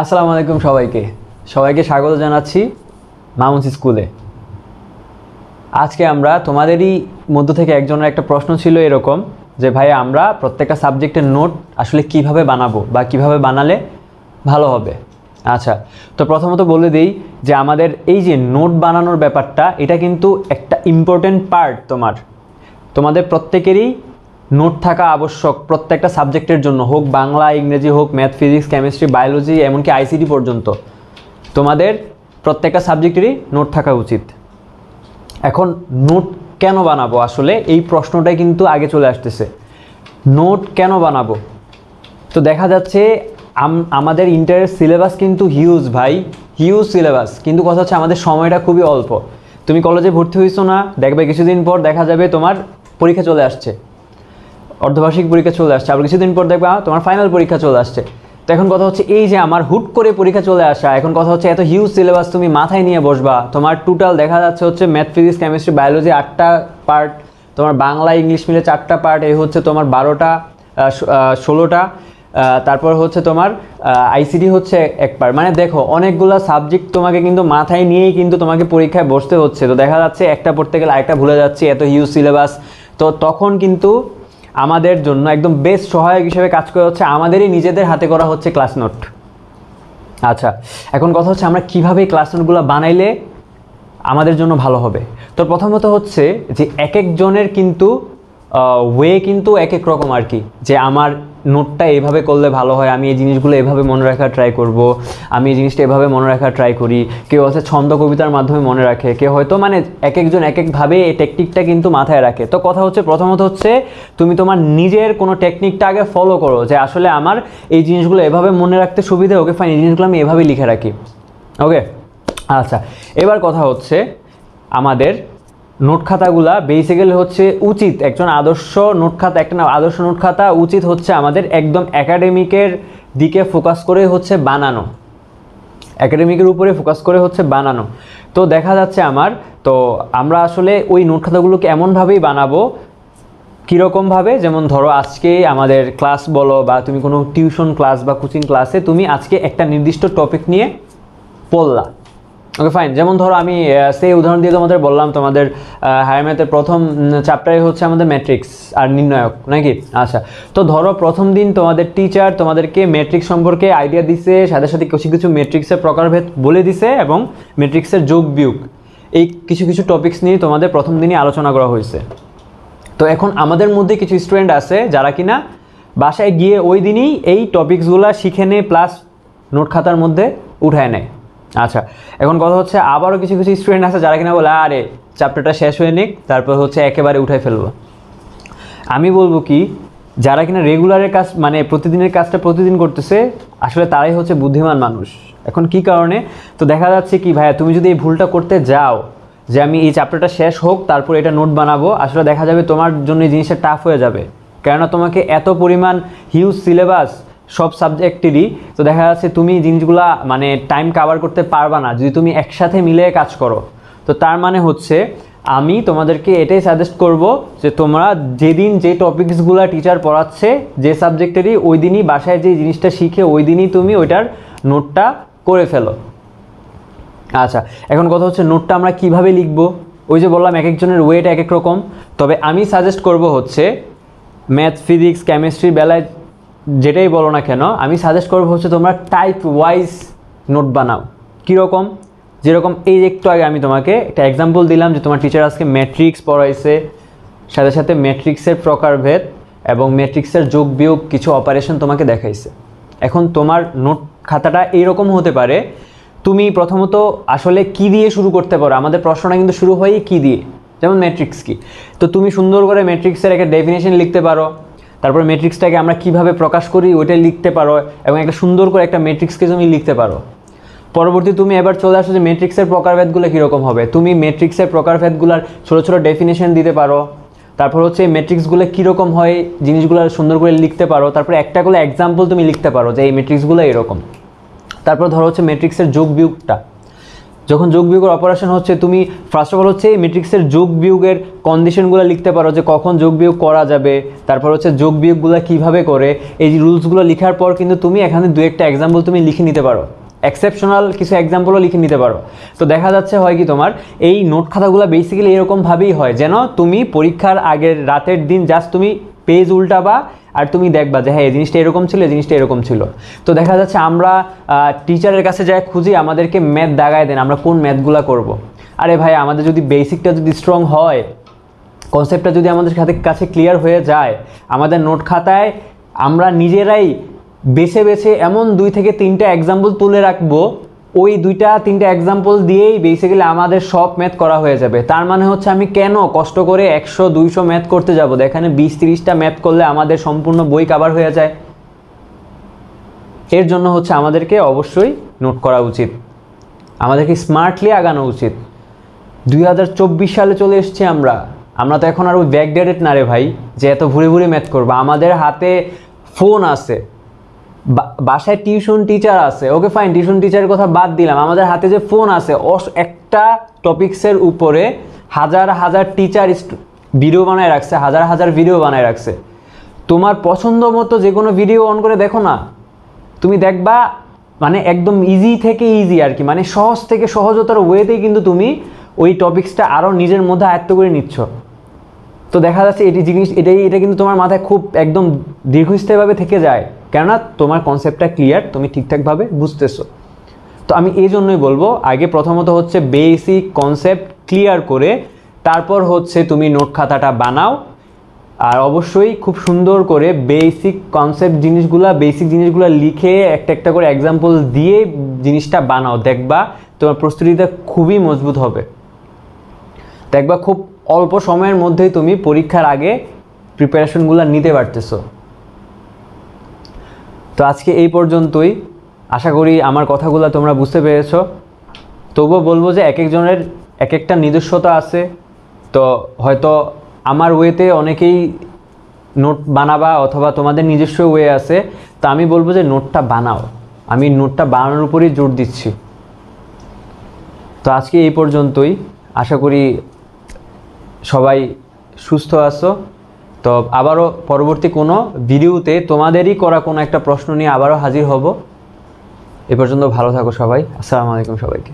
আসসালামু আলাইকুম সবাইকে। সবাইকে স্বাগত জানাচ্ছি মামুন্স স্কুলে। আজকে আমরা তোমাদেরই মধ্য থেকে একজনের একটা প্রশ্ন ছিল এরকম যে, ভাই, আমরা প্রত্যেকটা সাবজেক্টের নোট আসলে কীভাবে বানাবো বা কীভাবে বানালে ভালো হবে? আচ্ছা তো প্রথমত বলে দিই যে, আমাদের এই যে নোট বানানোর ব্যাপারটা, এটা কিন্তু একটা ইম্পর্টেন্ট পার্ট তোমার। তোমাদের প্রত্যেকেরই নোট থাকা আবশ্যক প্রত্যেকটা সাবজেক্টের জন্য, হোক বাংলা, ইংরেজি, হোক ম্যাথ, ফিজিক্স, কেমিস্ট্রি, বায়োলজি, এমনকি আইসিটি পর্যন্ত। তোমাদের প্রত্যেকটা সাবজেক্টেরই নোট থাকা উচিত। এখন নোট কেন বানাবো? আসলে এই প্রশ্নটাই কিন্তু আগে চলে আসতেছে। নোট কেন বানাবো? তো দেখা যাচ্ছে আম- আমাদের ইন্টারের সিলেবাস কিন্তু হিউজ ভাই, হিউজ সিলেবাস। কিন্তু কথা হচ্ছে আমাদের সময়টা খুবই অল্প। তুমি কলেজে ভর্তি হয়েছো না, দেখবে কিছুদিন পর দেখা যাবে তোমার পরীক্ষা চলে আসছে। অর্ধবার্ষিক পরীক্ষা চলে আসছে। আবার কিছুদিন পর দেখবা তোমার ফাইনাল পরীক্ষা চলে আসছে। তো এখন কথা হচ্ছে এই যে আমার হুট করে পরীক্ষা চলে আসা, এখন কথা হচ্ছে এত হিউজ সিলেবাস তুমি মাথায় নিয়ে বসবা। তোমার টোটাল দেখা যাচ্ছে হচ্ছে ম্যাথ ফিজিক্স কেমিস্ট্রি বায়োলজি আটটা পার্ট তোমার বাংলা ইংলিশ মিলে চারটা পার্ট এই হচ্ছে তোমার বারোটা ষোলোটা তারপর হচ্ছে তোমার আইসিডি হচ্ছে এক পার্ট মানে দেখো, অনেকগুলো সাবজেক্ট তোমাকে কিন্তু মাথায় নিয়েই কিন্তু তোমাকে পরীক্ষায় বসতে হচ্ছে। তো দেখা যাচ্ছে একটা পড়তে গেলে আরেকটা ভুলে যাচ্ছে, এত হিউজ সিলেবাস তো তখন কিন্তু আমাদের জন্য একদম বেস্ট সহায়ক হিসেবে কাজ করে হচ্ছে আমাদেরই নিজেদের হাতে করা হচ্ছে ক্লাস নোট আচ্ছা এখন কথা হচ্ছে আমরা কীভাবে ক্লাস নোটগুলো বানাইলে আমাদের জন্য ভালো হবে। তো প্রথমত হচ্ছে যে এক একজনের কিন্তু ওয়ে কিন্তু এক এক রকম আর কি। যে আমার নোটটা এভাবে করলে ভালো হয়, আমি এই জিনিসগুলো এভাবে মনে রাখার ট্রাই করব, আমি এই জিনিসটা এভাবে মনে রাখার ট্রাই করি। কেউ হচ্ছে ছন্দ কবিতার মাধ্যমে মনে রাখে, কেউ হয়তো মানে এক একজন এক একভাবে এই টেকনিকটা কিন্তু মাথায় রাখে। তো কথা হচ্ছে প্রথমত হচ্ছে, তুমি তোমার নিজের কোনো টেকনিকটা আগে ফলো করো, যে আসলে আমার এই জিনিসগুলো এভাবে মনে রাখতে সুবিধা ওকে ফাইন এই জিনিসগুলো আমি এভাবে লিখে রাখি। ওকে আচ্ছা এবার কথা হচ্ছে আমাদের নোট খাতাগুলা বেসিক্যালি হচ্ছে উচিত, একজন আদর্শ নোট খাতা একটা না আদর্শ নোট খাতা উচিত হচ্ছে আমাদের একদম একাডেমিকের দিকে ফোকাস করে হচ্ছে বানানো। একাডেমিকের উপরে ফোকাস করে হচ্ছে বানানো। তো দেখা যাচ্ছে আমার, তো আমরা আসলে ওই নোট খাতাগুলোকে এমনভাবেই বানাবো, কীরকমভাবে? যেমন ধরো আজকে আমাদের ক্লাস বলো বা তুমি কোনো টিউশন ক্লাস বা কোচিং ক্লাসে তুমি আজকে একটা নির্দিষ্ট টপিক নিয়ে পড়লা। ওকে ফাইন যেমন ধরো আমি সেই উদাহরণ দিয়ে তোমাদের বললাম, তোমাদের হায়ার ম্যাথের প্রথম চ্যাপ্টারে হচ্ছে আমাদের ম্যাট্রিক্স আর নির্ণায়ক, নাকি? আচ্ছা। তো ধরো প্রথম দিন তোমাদের টিচার তোমাদেরকে ম্যাট্রিক্স সম্পর্কে আইডিয়া দিছে, সাথে সাথে কিছু কিছু ম্যাট্রিক্সের প্রকারভেদ বলে দিছে এবং ম্যাট্রিক্সের যোগ বিয়োগ। এই কিছু কিছু টপিকস নিয়ে তোমাদের প্রথম দিনই আলোচনা করা হয়েছে। তো এখন আমাদের মধ্যে কিছু স্টুডেন্ট আছে, যারা কিনা বাসায় গিয়ে ওই দিনই এই টপিকসগুলো শিখে নেয় প্লাস নোট খাতার মধ্যে উঠায় নেয়। আচ্ছা এখন কথা হচ্ছে আবারও কিছু কিছু স্টুডেন্ট আছে যারা কিনা বলে, আরে চ্যাপ্টারটা শেষ হয়ে নিক, তারপর হচ্ছে একেবারে উঠাই ফেলব। আমি বলব কি, যারা কিনা রেগুলারের কাজ মানে প্রতিদিনের কাজটা প্রতিদিন করতেছে, আসলে তারাই হচ্ছে বুদ্ধিমান মানুষ। এখন কি কারণে? তো দেখা যাচ্ছে কি, ভাইয়া, তুমি যদি এই ভুলটা করতে যাও, যে আমি এই চ্যাপ্টারটা শেষ হোক, তারপর এটা নোট বানাবো, আসলে দেখা যাবে তোমার জন্য এই জিনিসটা টাফ হয়ে যাবে। কেননা তোমাকে এত পরিমাণ হিউজ সিলেবাস সব সাবজেক্টেরই তো দেখা যাচ্ছে তুমি জিনিসগুলা মানে টাইম কাভার করতে পারবা না, যদি তুমি একসাথে মিলে কাজ করো। তো তার মানে হচ্ছে, আমি তোমাদেরকে এটাই সাজেস্ট করব যে তোমরা যেদিন যে টপিকসগুলো টিচার পড়াচ্ছে, যে সাবজেক্টেরই ওই দিনই বাসায় যে জিনিসটা শিখে ওই দিনই তুমি ওইটার নোটটা করে ফেলো। আচ্ছা এখন কথা হচ্ছে নোটটা আমরা কীভাবে লিখব? ওই যে বললাম এক একজনের ওয়েট এক এক রকম। তবে আমি সাজেস্ট করব হচ্ছে ম্যাথ ফিজিক্স কেমিস্ট্রির বেলায় যেটাই বলো না কেন, আমি সাজেস্ট করব হচ্ছে তোমরা টাইপ ওয়াইজ নোট বানাও। কীরকম? যেরকম এই একটু আগে আমি তোমাকে একটা এক্সাম্পল দিলাম যে তোমার টিচার আজকে ম্যাট্রিক্স পড়াইছে, সাথে সাথে ম্যাট্রিক্সের প্রকারভেদ এবং ম্যাট্রিক্সের যোগ বিয়োগ কিছু অপারেশন তোমাকে দেখাইছে। এখন তোমার নোট খাতাটা এইরকম হতে পারে, তুমি প্রথমত আসলে কি দিয়ে শুরু করতে পারো? আমাদের প্রশ্নটা কিন্তু শুরু হয় কি দিয়ে? যেমন ম্যাট্রিক্স কি। তো তুমি সুন্দর করে ম্যাট্রিক্সের একটা ডেফিনেশন লিখতে পারো তারপর ম্যাট্রিক্সটাকে আমরা কীভাবে প্রকাশ করি ওইটা লিখতে পারো এবং একটা সুন্দর করে একটা ম্যাট্রিক্সকে তুমি লিখতে পারো। পরবর্তী তুমি এবার চলে আসো যে ম্যাট্রিক্সের প্রকারভেদগুলো কীরকম হবে। তুমি ম্যাট্রিক্সের প্রকারভেদগুলোর ছোটো ছোটো ডেফিনেশন দিতে পারো। তারপর হচ্ছে ম্যাট্রিক্সগুলো কীরকম হয়, জিনিসগুলো সুন্দর করে লিখতে পারো। তারপরে একটা করে এক্সাম্পল তুমি লিখতে পারো যে এই ম্যাট্রিক্সগুলো এরকম। তারপর ধরো হচ্ছে ম্যাট্রিক্সের যোগ বিয়োগটা যখন যোগ বিয়োগের অপারেশন হচ্ছে, তুমি ফার্স্ট অফ অল হচ্ছে ম্যাট্রিক্সের যোগ বিয়োগের কন্ডিশনগুলো লিখতে পারো যে কখন যোগ বিয়োগ করা যাবে, তারপর হচ্ছে যোগ বিয়োগগুলো কীভাবে করে, এই রুলসগুলো লেখার পর কিন্তু তুমি এখানে দু একটা এক্সাম্পল তুমি লিখে নিতে পারো। এক্সেপশনাল কিছু এক্সাম্পলও লিখে নিতে পারো। তো দেখা যাচ্ছে হয় কি তোমার, এই নোট খাতাগুলো বেসিক্যালি এরকমভাবেই হয়, যেন তুমি পরীক্ষার আগের রাতের দিন জাস্ট তুমি পেজ উল্টাবা আর তুমি দেখবা যে হ্যাঁ এই জিনিসটা এরকম ছিল, এই জিনিসটা এরকম ছিল তো দেখা যাচ্ছে আমরা টিচারের কাছে যাই খুঁজি, আমাদেরকে ম্যাথ দাগায় দেন, আমরা কোন ম্যাথগুলো করব। আরে ভাই, আমাদের যদি বেসিকটা যদি স্ট্রং হয় কনসেপ্টটা যদি আমাদের কাছে ক্লিয়ার হয়ে যায়, আমাদের নোট খাতায় আমরা নিজেরাই বেছে বেছে এমন দুই থেকে তিনটা এক্সাম্পল তুলে রাখব ওই দুইটা, তিনটা এক্সাম্পল দিয়েই বেসিক্যালি আমাদের সব ম্যাথ করা হয়ে যাবে। তার মানে হচ্ছে আমি কেন কষ্ট করে একশো, দুইশো ম্যাথ করতে যাব? এখানে বিশ, তিরিশটা ম্যাথ করলে আমাদের সম্পূর্ণ বই কাভার হয়ে যায়। এর জন্য হচ্ছে আমাদেরকে অবশ্যই নোট করা উচিত। আমাদেরকে স্মার্টলি আগানো উচিত। দুই হাজার চব্বিশ সালে চলে এসেছি আমরা। আমরা তো এখন আর ওই ব্যাকডেটেড না রে ভাই, যে এত ঘুরে ঘুরে ম্যাথ করব। আমাদের হাতে ফোন আছে। বাসায় টিউশন টিচার আছে, ওকে ফাইন টিউশন টিচারের কথা বাদ দিলাম। আমাদের হাতে যে ফোন আছে একটা টপিক্সের উপরে হাজার হাজার টিচার ভিডিও বানায় রাখছে, হাজার হাজার ভিডিও বানায় রাখছে। তোমার পছন্দ মতো যে কোনো ভিডিও অন করে দেখো না। তুমি দেখবা মানে একদম ইজি থেকে ইজি আর কি মানে সহজ থেকে সহজতর ওয়েতেই কিন্তু তুমি ওই টপিক্সটা আরও নিজের মধ্যে আয়ত্ত করে নিচ্ছ। তো দেখা যাচ্ছে এটি জিনিস, এটাই, এটা কিন্তু তোমার মাথায় খুব একদম দীর্ঘস্থায়ীভাবে থেকে যায়। কেননা তোমার কনসেপ্টটা ক্লিয়ার তুমি ঠিকঠাকভাবে বুঝতেছো। তো আমি এই জন্যই বলব, আগে প্রথমত হচ্ছে বেসিক কনসেপ্ট ক্লিয়ার করে, তারপর হচ্ছে তুমি নোট খাতাটা বানাও, আর অবশ্যই খুব সুন্দর করে বেসিক কনসেপ্ট জিনিসগুলা বেসিক জিনিসগুলো লিখে একটা একটা করে এক্সাম্পল দিয়ে জিনিসটা বানাও। দেখবা তোমার প্রস্তুতিটা খুবই মজবুত হবে। দেখবা খুব অল্প সময়ের মধ্যেই তুমি পরীক্ষার আগে প্রিপারেশনগুলো নিতে পারতেছো। তো আজকে এই পর্যন্তই। আশা করি আমার কথাগুলো তোমরা বুঝতে পেরেছ। তবুও বলব যে এক একজনের এক একটা নিজস্বতা আছে। তো হয়তো আমার ওয়েতে অনেকেই নোট বানাবা অথবা তোমাদের নিজস্ব ওয়ে আছে। তা আমি বলব যে নোটটা বানাও। আমি নোটটা বানানোর উপরই জোর দিচ্ছি। তো আজকে এই পর্যন্তই। আশা করি সবাই সুস্থ আছো। তো আবারও পরবর্তী কোনো ভিডিওতে তোমাদেরই করা কোনো একটা প্রশ্ন নিয়ে আবারও হাজির হব। এ পর্যন্ত ভালো থাকো সবাই। আসসালামু আলাইকুম সবাইকে।